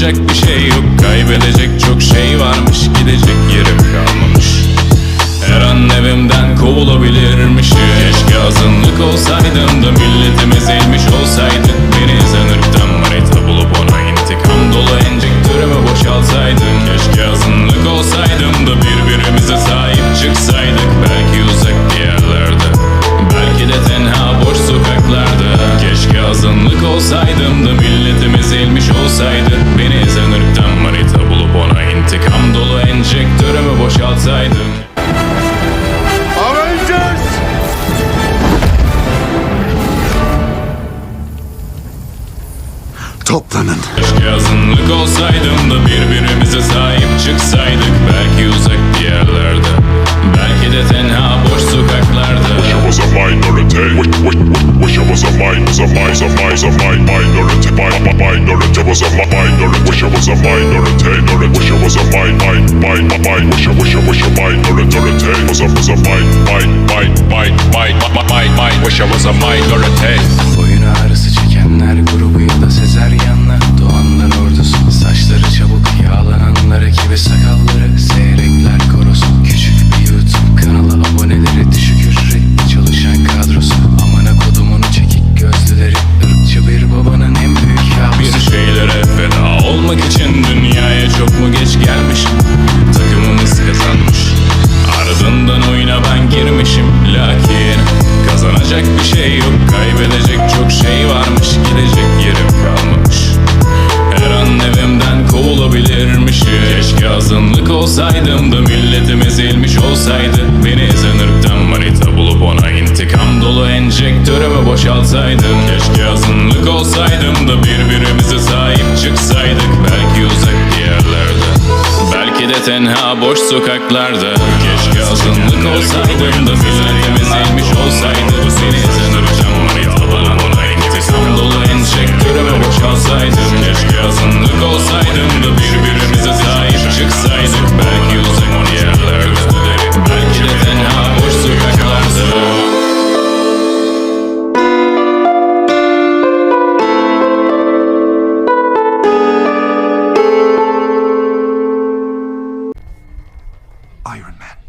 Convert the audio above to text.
Kazanacak bir şey yok. Kaybedecek çok şey varmış. Gidecek yerim kalmamış. Her an evimden kovulabilirmişim Keşke azınlık olsaydım da milletimiz eğilmiş olsaydı Beni ezen ırktan manita bulup ona intikam dolu enjektörümü boşalsaydım Keşke azınlık olsaydım da birbirimize sahip çıksaydık. Belki boşaltsaydım Avengers! Toplanın. Keşke azınlık olsaydım da birbirimize sahip çıksaydık Belki uzak diyarlarda Belki de tenha boş sokaklarda Wish I was a minority. Wish, wish, wish, I was a min, was a was a was minority. Mi, mi, minority was a mi- minority. Wish I was a minority. Minority. Wish I was a min, min, min, min. Wish I, wish I, wish I minority. Was a, was a min, min, min, min, min, min, min, min. Wish I was a minority. Boyun ağrısı Keşke azınlık olsaydım da milletimiz eğilmiş olsaydı. Beni ezen ırktan manita bulup ona intikam dolu enjektörümü boşaltsaydım. Keşke azınlık olsaydım da birbirimize sahip çıksaydık. Belki uzak diyarlarda Belki de tenha boş sokaklarda. Keşke azınlık olsaydım da milletimiz eğilmiş olsaydı Iron Man.